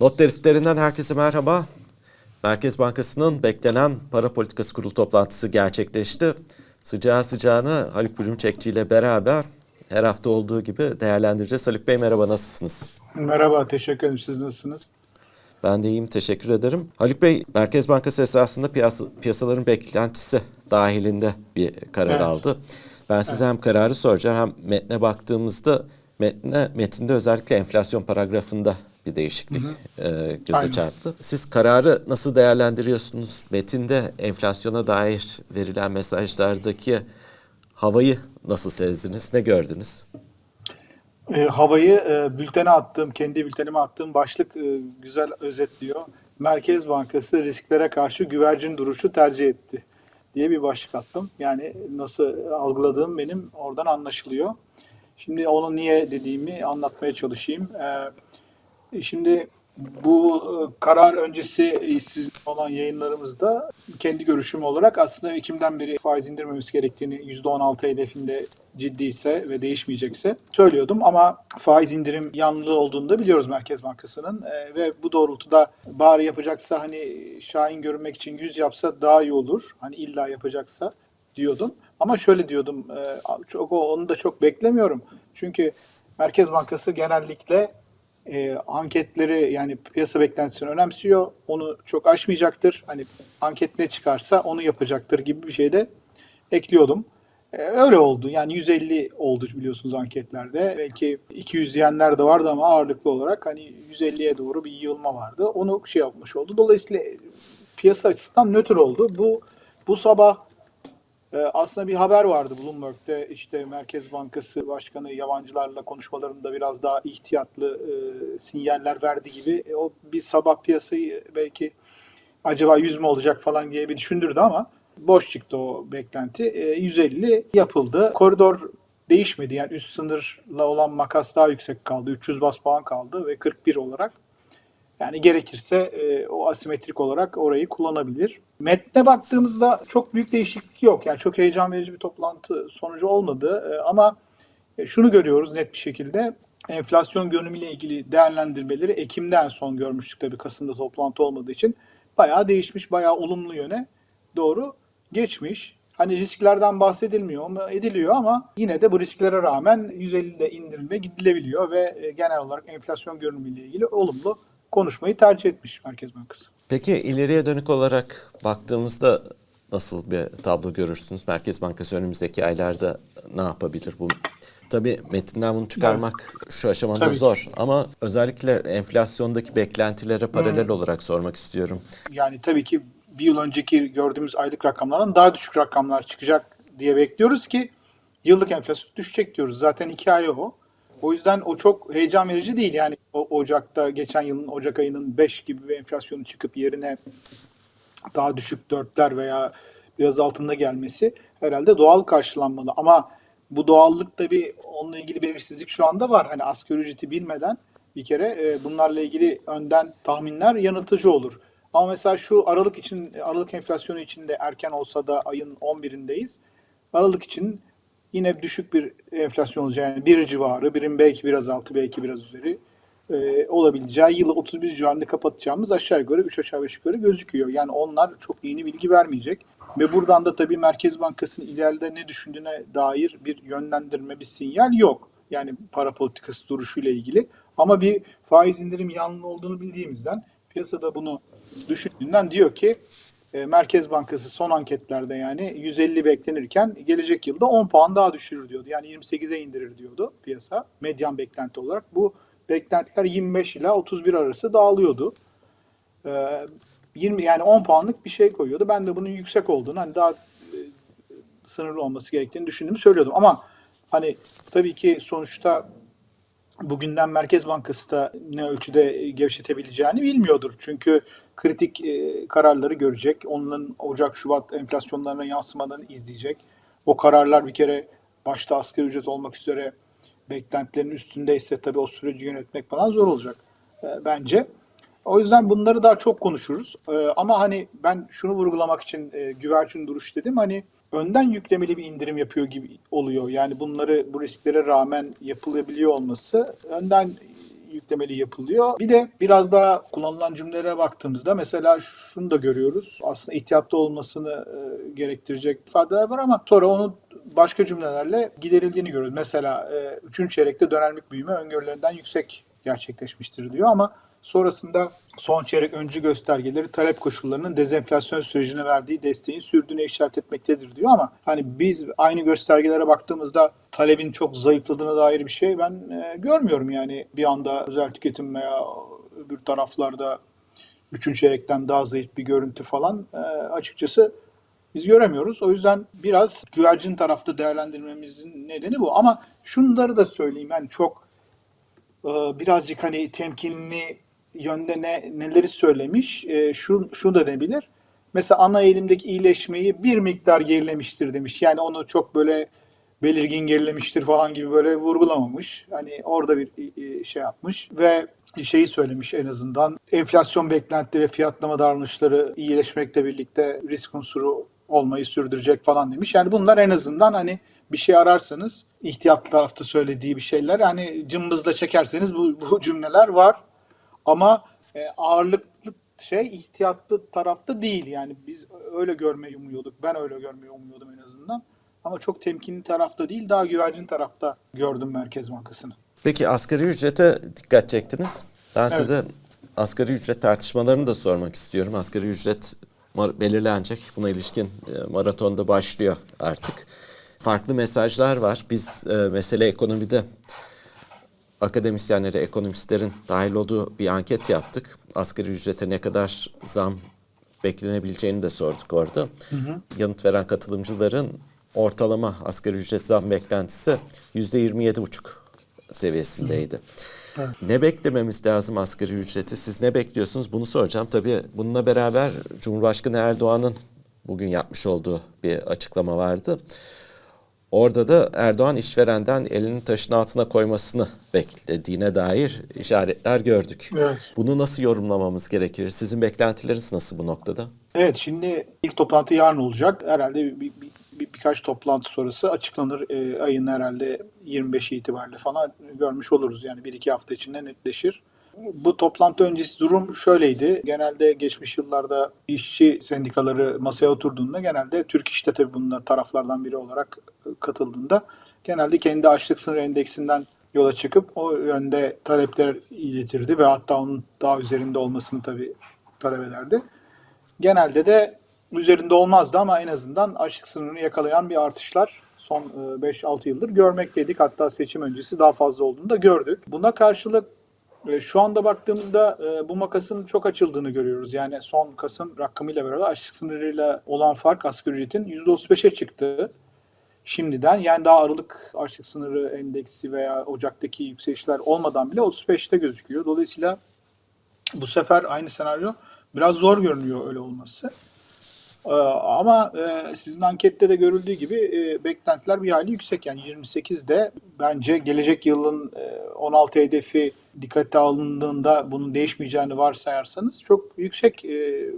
Not defterinden herkese merhaba. Merkez Bankası'nın beklenen para politikası kurulu toplantısı gerçekleşti. Sıcağı sıcağına Haluk Bürümçekçi ile beraber her hafta olduğu gibi değerlendireceğiz. Haluk Bey merhaba nasılsınız? Merhaba, teşekkür ederim. Siz nasılsınız? Ben de iyiyim, teşekkür ederim. Haluk Bey, Merkez Bankası esasında piyasa, piyasaların beklentisi dahilinde bir karar Evet. aldı. Ben size hem kararı soracağım hem metne baktığımızda metne, metinde özellikle enflasyon paragrafında bir değişiklik e, göze Aynen. çarptı. Siz kararı nasıl değerlendiriyorsunuz? Metinde enflasyona dair verilen mesajlardaki havayı nasıl sezdiniz? Ne gördünüz? E, havayı e, bültene attığım, kendi bültenime attığım başlık e, güzel özetliyor. Merkez Bankası risklere karşı güvercin duruşu tercih etti diye bir başlık attım. Yani nasıl algıladığım benim oradan anlaşılıyor. Şimdi onu niye dediğimi anlatmaya çalışayım. E, şimdi bu e, karar öncesi e, sizin olan yayınlarımızda kendi görüşüm olarak aslında Ekim'den beri faiz indirmemiz gerektiğini %16 hedefinde ciddiyse ve değişmeyecekse söylüyordum ama faiz indirim yanlılığı olduğunu da biliyoruz Merkez Bankası'nın E, ve bu doğrultuda bari yapacaksa hani şahin görünmek için 100 yapsa daha iyi olur. Hani illa yapacaksa diyordum. Ama şöyle diyordum, e, çok onu da çok beklemiyorum. Çünkü Merkez Bankası genellikle e, anketleri yani piyasa beklentisini önemsiyor. Onu çok aşmayacaktır. Hani anket ne çıkarsa onu yapacaktır gibi bir şey de ekliyordum. E, öyle oldu. Yani 150 oldu biliyorsunuz anketlerde. Belki 200 diyenler de vardı ama ağırlıklı olarak hani 150'ye doğru bir yığılma vardı. Onu şey yapmış oldu. Dolayısıyla piyasa açısından nötr oldu. Bu bu sabah aslında bir haber vardı Bloomberg'de işte Merkez Bankası Başkanı yabancılarla konuşmalarında biraz daha ihtiyatlı e, sinyaller verdi gibi. E, o bir sabah piyasayı belki acaba 100 mü olacak falan diye bir düşündürdü ama boş çıktı o beklenti. E, 150 yapıldı. Koridor değişmedi yani üst sınırla olan makas daha yüksek kaldı. 300 bas puan kaldı ve 41 olarak yani gerekirse e, o asimetrik olarak orayı kullanabilir. Metne baktığımızda çok büyük değişiklik yok. Yani çok heyecan verici bir toplantı sonucu olmadı. E, ama e, şunu görüyoruz net bir şekilde. Enflasyon görünümüyle ilgili değerlendirmeleri Ekim'de en son görmüştük tabii Kasım'da toplantı olmadığı için. Bayağı değişmiş, bayağı olumlu yöne doğru geçmiş. Hani risklerden bahsedilmiyor mu? Ediliyor ama yine de bu risklere rağmen 150'de indirilme gidilebiliyor ve e, genel olarak enflasyon görünümüyle ilgili olumlu konuşmayı tercih etmiş Merkez Bankası. Peki ileriye dönük olarak baktığımızda nasıl bir tablo görürsünüz? Merkez Bankası önümüzdeki aylarda ne yapabilir? Bu Tabii metinden bunu çıkarmak şu aşamada Tabii zor ama özellikle enflasyondaki beklentilere paralel olarak sormak istiyorum. Yani tabii ki bir yıl önceki gördüğümüz aylık rakamlardan daha düşük rakamlar çıkacak diye bekliyoruz ki yıllık enflasyon düşecek diyoruz. Zaten iki ay o. O yüzden o çok heyecan verici değil. Yani o Ocak'ta geçen yılın Ocak ayının 5 gibi bir enflasyonu çıkıp yerine daha düşük dörtler veya biraz altında gelmesi herhalde doğal karşılanmalı. Ama bu doğallık tabii onunla ilgili belirsizlik şu anda var. Hani asgari ücreti bilmeden bir kere e, bunlarla ilgili önden tahminler yanıltıcı olur. Ama mesela şu Aralık için, Aralık enflasyonu için de erken olsa da ayın 11'indeyiz. Aralık için yine düşük bir enflasyon olacağı yani bir civarı, birin belki biraz altı, belki biraz üzeri e, olabileceği yılı 31 civarında kapatacağımız aşağı yukarı 3 aşağı 5 yukarı gözüküyor. Yani onlar çok yeni bilgi vermeyecek. Ve buradan da tabii Merkez Bankası'nın ileride ne düşündüğüne dair bir yönlendirme, bir sinyal yok. Yani para politikası duruşuyla ilgili. Ama bir faiz indirim yanlı olduğunu bildiğimizden piyasada bunu düşündüğünden diyor ki e, Merkez Bankası son anketlerde yani 150 beklenirken gelecek yılda 10 puan daha düşürür diyordu. Yani 28'e indirir diyordu piyasa medyan beklenti olarak. Bu beklentiler 25 ila 31 arası dağılıyordu. Ee, 20 yani 10 puanlık bir şey koyuyordu. Ben de bunun yüksek olduğunu hani daha e, sınırlı olması gerektiğini düşündüğümü söylüyordum. Ama hani tabii ki sonuçta bugünden Merkez Bankası da ne ölçüde gevşetebileceğini bilmiyordur. Çünkü kritik e, kararları görecek. Onların Ocak-Şubat enflasyonlarına yansımalarını izleyecek. O kararlar bir kere başta asgari ücret olmak üzere beklentilerin üstündeyse tabii o süreci yönetmek falan zor olacak e, bence. O yüzden bunları daha çok konuşuruz. E, ama hani ben şunu vurgulamak için e, güvercin duruş dedim. Hani önden yüklemeli bir indirim yapıyor gibi oluyor. Yani bunları bu risklere rağmen yapılabiliyor olması önden yüklemeli yapılıyor. Bir de biraz daha kullanılan cümlelere baktığımızda mesela şunu da görüyoruz. Aslında ihtiyatlı olmasını e, gerektirecek ifadeler var ama sonra onu başka cümlelerle giderildiğini görüyoruz. Mesela e, 3. çeyrekte dönemlik büyüme öngörülerinden yüksek gerçekleşmiştir diyor ama sonrasında son çeyrek öncü göstergeleri talep koşullarının dezenflasyon sürecine verdiği desteğin sürdüğüne işaret etmektedir diyor ama hani biz aynı göstergelere baktığımızda talebin çok zayıfladığına dair bir şey ben e, görmüyorum yani bir anda özel tüketim veya öbür taraflarda üçüncü çeyrekten daha zayıf bir görüntü falan e, açıkçası biz göremiyoruz. O yüzden biraz güvercin tarafta değerlendirmemizin nedeni bu. Ama şunları da söyleyeyim yani çok e, birazcık hani temkinli yönde ne, neleri söylemiş. E, şu, şu da denebilir. Mesela ana eğilimdeki iyileşmeyi bir miktar gerilemiştir demiş. Yani onu çok böyle belirgin gerilemiştir falan gibi böyle vurgulamamış. Hani orada bir şey yapmış ve şeyi söylemiş en azından. Enflasyon beklentileri, fiyatlama davranışları iyileşmekle birlikte risk unsuru olmayı sürdürecek falan demiş. Yani bunlar en azından hani bir şey ararsanız ihtiyatlı tarafta söylediği bir şeyler hani cımbızla çekerseniz bu, bu cümleler var. Ama e, ağırlıklı şey ihtiyatlı tarafta değil. Yani biz öyle görmeyi umuyorduk. Ben öyle görmeyi umuyordum en azından. Ama çok temkinli tarafta değil, daha güvercin tarafta gördüm Merkez Bankası'nı. Peki asgari ücrete dikkat çektiniz. Ben Evet. size asgari ücret tartışmalarını da sormak istiyorum. Asgari ücret belirlenecek. Buna ilişkin e, maratonda başlıyor artık. Farklı mesajlar var. Biz e, mesele ekonomide akademisyenlere, ekonomistlerin dahil olduğu bir anket yaptık. Asgari ücrete ne kadar zam beklenebileceğini de sorduk orada. Yanıt veren katılımcıların ortalama asgari ücret zam beklentisi yüzde yirmi yedi buçuk seviyesindeydi. Ne beklememiz lazım asgari ücreti? Siz ne bekliyorsunuz? Bunu soracağım. Tabii bununla beraber Cumhurbaşkanı Erdoğan'ın bugün yapmış olduğu bir açıklama vardı. Orada da Erdoğan işverenden elini taşın altına koymasını beklediğine dair işaretler gördük. Evet. Bunu nasıl yorumlamamız gerekir? Sizin beklentileriniz nasıl bu noktada? Evet, şimdi ilk toplantı yarın olacak. Herhalde bir, bir- bir- birkaç toplantı sonrası açıklanır. Ee, ayın herhalde 25'i itibariyle falan görmüş oluruz. Yani bir iki hafta içinde netleşir. Bu toplantı öncesi durum şöyleydi. Genelde geçmiş yıllarda işçi sendikaları masaya oturduğunda genelde Türk İş'te tabii bunun taraflardan biri olarak katıldığında genelde kendi açlık sınır endeksinden yola çıkıp o yönde talepler iletirdi ve hatta onun daha üzerinde olmasını tabii talep ederdi. Genelde de üzerinde olmazdı ama en azından açlık sınırını yakalayan bir artışlar son e, 5-6 yıldır görmekteydik. Hatta seçim öncesi daha fazla olduğunu da gördük. Buna karşılık e, şu anda baktığımızda e, bu makasın çok açıldığını görüyoruz. Yani son Kasım rakamıyla beraber açlık sınırıyla olan fark asgari ücretin %35'e çıktı şimdiden. Yani daha Aralık açlık sınırı endeksi veya Ocak'taki yükselişler olmadan bile 35'te gözüküyor. Dolayısıyla bu sefer aynı senaryo biraz zor görünüyor öyle olması. Ee, ama e, sizin ankette de görüldüğü gibi e, beklentiler bir hayli yüksek. Yani 28'de bence gelecek yılın e, 16 hedefi dikkate alındığında bunun değişmeyeceğini varsayarsanız çok yüksek e,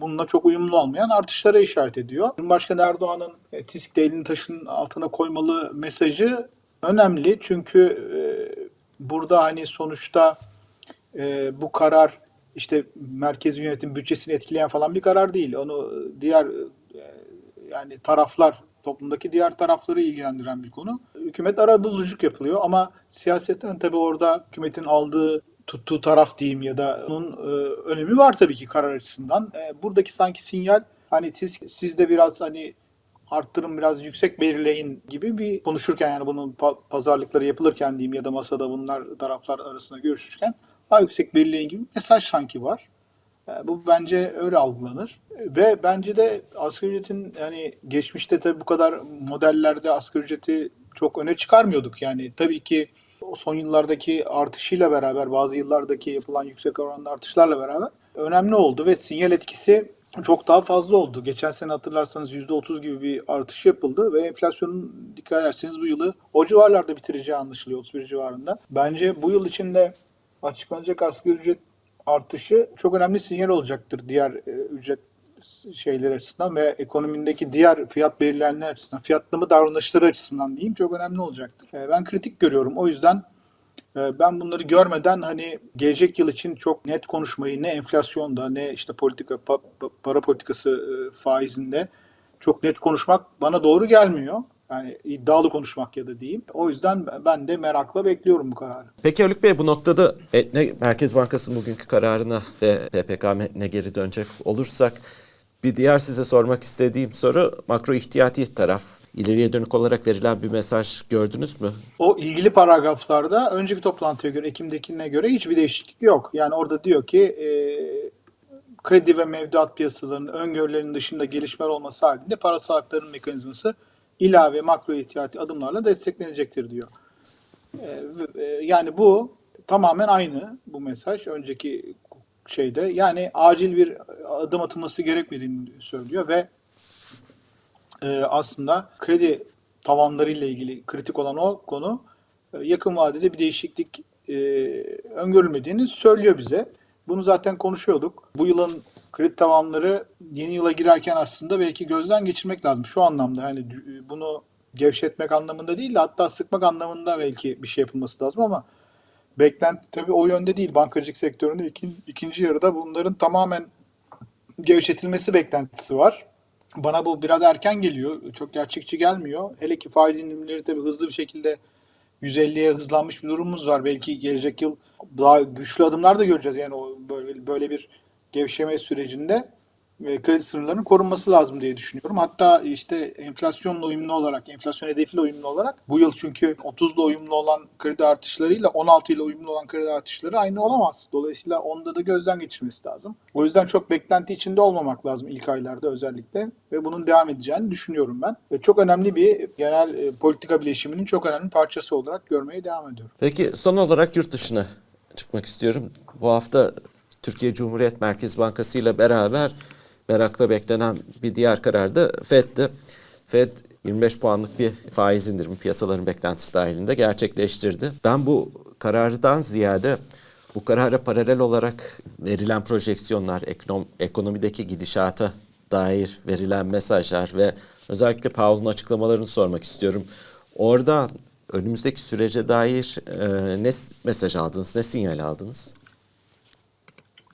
bununla çok uyumlu olmayan artışlara işaret ediyor. Cumhurbaşkanı Erdoğan'ın e, TİSK'te elini taşın altına koymalı mesajı önemli. Çünkü e, burada hani sonuçta e, bu karar işte merkezi yönetim bütçesini etkileyen falan bir karar değil. Onu diğer e, yani taraflar toplumdaki diğer tarafları ilgilendiren bir konu. Hükümet arabuluculuk yapılıyor ama siyasetten tabii orada hükümetin aldığı tuttuğu taraf diyeyim ya da onun e, önemi var tabii ki karar açısından. E, buradaki sanki sinyal hani siz siz de biraz hani arttırın biraz yüksek belirleyin gibi bir konuşurken yani bunun pa- pazarlıkları yapılırken diyeyim ya da masada bunlar taraflar arasında görüşürken daha yüksek belirleyin gibi mesaj sanki var. E, Bu bence öyle algılanır. Ve bence de asgari ücretin yani geçmişte tabii bu kadar modellerde asgari ücreti çok öne çıkarmıyorduk. Yani tabii ki son yıllardaki artışıyla beraber bazı yıllardaki yapılan yüksek oranlı artışlarla beraber önemli oldu ve sinyal etkisi çok daha fazla oldu. Geçen sene hatırlarsanız %30 gibi bir artış yapıldı ve enflasyonun dikkat ederseniz bu yılı o civarlarda bitireceği anlaşılıyor 31 civarında. Bence bu yıl içinde açıklanacak asgari ücret artışı çok önemli sinyal olacaktır diğer e, ücret şeyleri açısından ve ekonomindeki diğer fiyat belirleyenler açısından, fiyatlama davranışları açısından diyeyim çok önemli olacaktır. E, Ben kritik görüyorum. O yüzden e, ben bunları görmeden hani gelecek yıl için çok net konuşmayı ne enflasyonda ne işte politika pa- pa- para politikası e, faizinde çok net konuşmak bana doğru gelmiyor. Yani iddialı konuşmak ya da diyeyim. O yüzden ben de merakla bekliyorum bu kararı. Peki Haluk Bey bu noktada e, ne, Merkez Bankası'nın bugünkü kararına ve PPK metnine geri dönecek olursak bir diğer size sormak istediğim soru makro ihtiyati taraf. İleriye dönük olarak verilen bir mesaj gördünüz mü? O ilgili paragraflarda önceki toplantıya göre, Ekim'dekine göre hiçbir değişiklik yok. Yani orada diyor ki e, kredi ve mevduat piyasalarının öngörülerinin dışında gelişmeler olması halinde parasal hakların mekanizması ilave makro ihtiyati adımlarla desteklenecektir diyor. E, ve- e, yani bu tamamen aynı bu mesaj önceki şeyde. Yani acil bir adım atılması gerekmediğini söylüyor ve e, aslında kredi tavanlarıyla ilgili kritik olan o konu e, yakın vadede bir değişiklik öngörülmediğini söylüyor bize. Bunu zaten konuşuyorduk. Bu yılın kredi tavanları yeni yıla girerken aslında belki gözden geçirmek lazım. Şu anlamda yani bunu gevşetmek anlamında değil de hatta sıkmak anlamında belki bir şey yapılması lazım ama beklenti tabii o yönde değil. Bankacılık sektöründe ikin- ikinci yarıda bunların tamamen gevşetilmesi beklentisi var. Bana bu biraz erken geliyor. Çok gerçekçi gelmiyor. Hele ki faiz indirimleri tabii hızlı bir şekilde 150'ye hızlanmış bir durumumuz var. Belki gelecek yıl daha güçlü adımlar da göreceğiz. Yani o böyle böyle bir gevşeme sürecinde e, kredi sınırlarının korunması lazım diye düşünüyorum. Hatta işte enflasyonla uyumlu olarak, enflasyon hedefiyle uyumlu olarak bu yıl çünkü 30'la uyumlu olan kredi artışlarıyla 16 ile uyumlu olan kredi artışları aynı olamaz. Dolayısıyla onda da gözden geçirmesi lazım. O yüzden çok beklenti içinde olmamak lazım ilk aylarda özellikle ve bunun devam edeceğini düşünüyorum ben. Ve çok önemli bir genel e, politika bileşiminin çok önemli parçası olarak görmeye devam ediyorum. Peki son olarak yurt dışına çıkmak istiyorum. Bu hafta Türkiye Cumhuriyet Merkez Bankası ile beraber merakla beklenen bir diğer karar da FED'di. FED 25 puanlık bir faiz indirimi piyasaların beklentisi dahilinde gerçekleştirdi. Ben bu karardan ziyade bu karara paralel olarak verilen projeksiyonlar, ekonom, ekonomideki gidişata dair verilen mesajlar ve özellikle Powell'ın açıklamalarını sormak istiyorum. Orada önümüzdeki sürece dair e, ne mesaj aldınız, ne sinyal aldınız?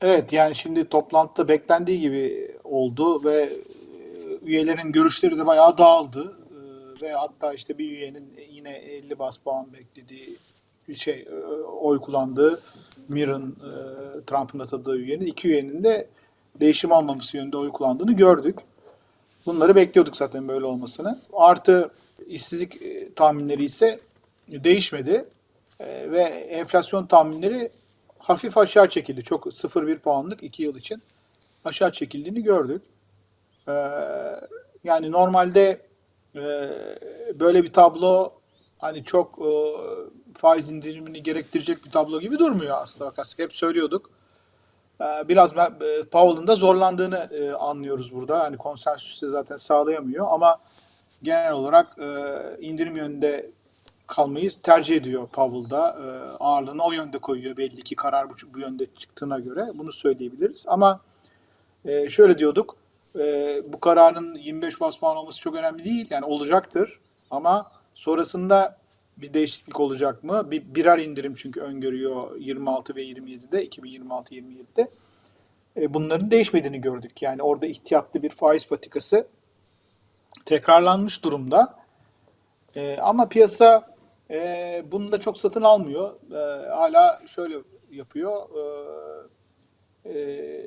Evet yani şimdi toplantıda beklendiği gibi oldu ve e, üyelerin görüşleri de bayağı dağıldı. E, Ve hatta işte bir üyenin yine 50 bas puan beklediği bir şey e, oy kullandığı Mirren Trump'ın atadığı üyenin iki üyenin de değişim olmaması yönünde oy kullandığını gördük. Bunları bekliyorduk zaten böyle olmasını. Artı işsizlik tahminleri ise değişmedi. Ve enflasyon tahminleri hafif aşağı çekildi. Çok 0,1 puanlık 2 yıl için aşağı çekildiğini gördük. E, yani normalde e, böyle bir tablo hani çok e, faiz indirimini gerektirecek bir tablo gibi durmuyor aslında. Bakarsak hep söylüyorduk. Ee, Biraz e, Powell'ın da zorlandığını e, anlıyoruz burada. Hani konsensüste zaten sağlayamıyor ama genel olarak e, indirim yönünde kalmayı tercih ediyor Powell'da. E, Ağırlığını o yönde koyuyor belli ki karar bu, bu yönde çıktığına göre. Bunu söyleyebiliriz. Ama e, şöyle diyorduk. e, bu kararın 25 bas puan olması çok önemli değil. Yani olacaktır. Ama sonrasında bir değişiklik olacak mı? Bir, birer indirim çünkü öngörüyor 26 ve 27'de, 2026-27'de. E, bunların değişmediğini gördük. Yani orada ihtiyatlı bir faiz patikası tekrarlanmış durumda. E, ama piyasa e, bunu da çok satın almıyor. E, hala şöyle yapıyor. E, e,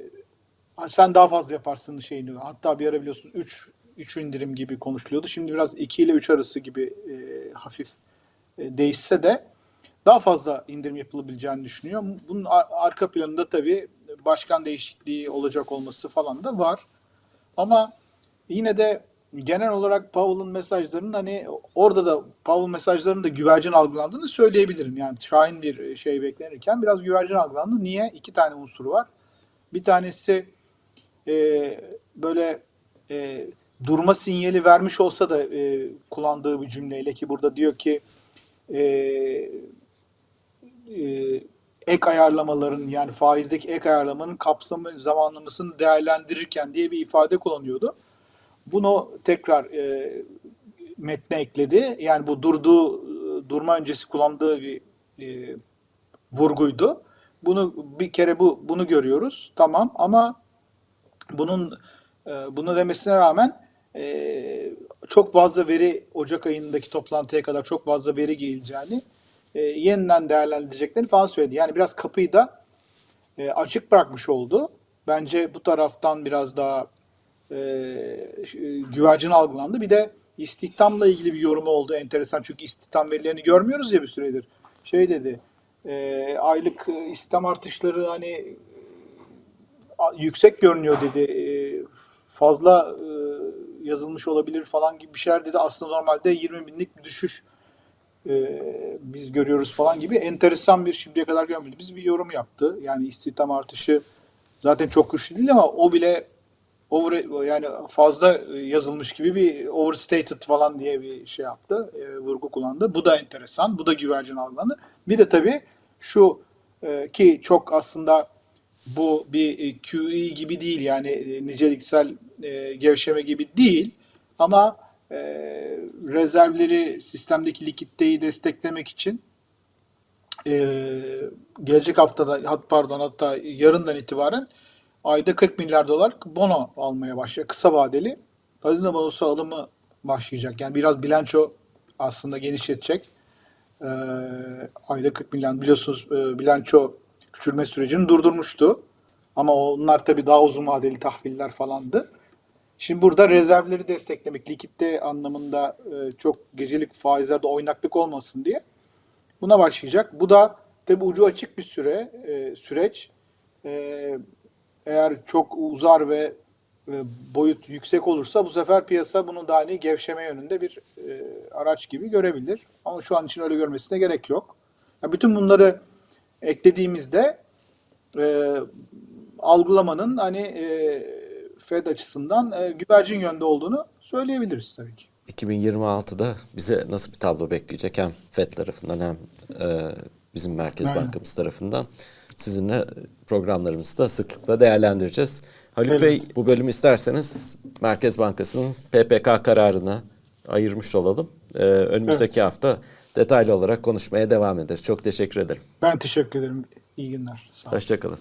sen daha fazla yaparsın şeyini. Hatta bir ara biliyorsunuz 3 3 indirim gibi konuşuluyordu. Şimdi biraz 2 ile 3 arası gibi e, hafif e, değişse de daha fazla indirim yapılabileceğini düşünüyor. Bunun ar- arka planında tabii başkan değişikliği olacak olması falan da var. Ama yine de genel olarak Powell'ın mesajlarının hani orada da Powell mesajlarının da güvercin algılandığını söyleyebilirim. Yani şahin bir şey beklenirken biraz güvercin algılandı. Niye? İki tane unsuru var. Bir tanesi e, böyle e, durma sinyali vermiş olsa da e, kullandığı bir cümleyle ki burada diyor ki e, e, ek ayarlamaların yani faizdeki ek ayarlamanın kapsamı zamanlamasını değerlendirirken diye bir ifade kullanıyordu. Bunu tekrar e, metne ekledi. Yani bu durduğu durma öncesi kullandığı bir e, vurguydu. Bunu bir kere bu bunu görüyoruz. Tamam ama bunun e, bunu demesine rağmen e, çok fazla veri Ocak ayındaki toplantıya kadar çok fazla veri geleceğini e, yeniden değerlendireceklerini falan söyledi. Yani biraz kapıyı da e, açık bırakmış oldu. Bence bu taraftan biraz daha güvercin algılandı. Bir de istihdamla ilgili bir yorumu oldu enteresan. Çünkü istihdam verilerini görmüyoruz ya bir süredir. Şey dedi, e, aylık e, istihdam artışları hani yüksek görünüyor dedi. E, fazla e, yazılmış olabilir falan gibi bir şeyler dedi. Aslında normalde 20 binlik bir düşüş e, biz görüyoruz falan gibi enteresan bir şimdiye kadar görmediğimiz bir yorum yaptı. Yani istihdam artışı zaten çok güçlü değil ama o bile over yani fazla yazılmış gibi bir overstated falan diye bir şey yaptı. e, vurgu kullandı. Bu da enteresan. Bu da güvercin algılandı. Bir de tabii şu e, ki çok aslında bu bir e, QE gibi değil yani e, niceliksel e, gevşeme gibi değil ama e, rezervleri sistemdeki likiditeyi desteklemek için e, gelecek haftada hat pardon hatta yarından itibaren ayda 40 milyar dolar bono almaya başlayacak. Kısa vadeli hazine bonosu alımı başlayacak. Yani biraz bilanço aslında genişletecek. E, ayda 40 milyar biliyorsunuz e, bilanço küçülme sürecini durdurmuştu. Ama onlar tabii daha uzun vadeli tahviller falandı. Şimdi burada rezervleri desteklemek, likitte anlamında e, çok gecelik faizlerde oynaklık olmasın diye buna başlayacak. Bu da tabii ucu açık bir süre, e, süreç. E, eğer çok uzar ve e, boyut yüksek olursa bu sefer piyasa bunu daha hani gevşeme yönünde bir e, araç gibi görebilir. Ama şu an için öyle görmesine gerek yok. Ya bütün bunları eklediğimizde e, algılamanın hani e, Fed açısından e, güvercin yönde olduğunu söyleyebiliriz tabii ki. 2026'da bize nasıl bir tablo bekleyecek hem FED tarafından hem e, bizim Merkez Aynen. Bankamız tarafından sizinle programlarımızı da sıklıkla değerlendireceğiz. Haluk Evet. Bey bu bölümü isterseniz Merkez Bankası'nın PPK kararına ayırmış olalım. E, önümüzdeki hafta detaylı olarak konuşmaya devam ederiz. Çok teşekkür ederim. Ben teşekkür ederim. İyi günler. Sağ olun. Hoşçakalın.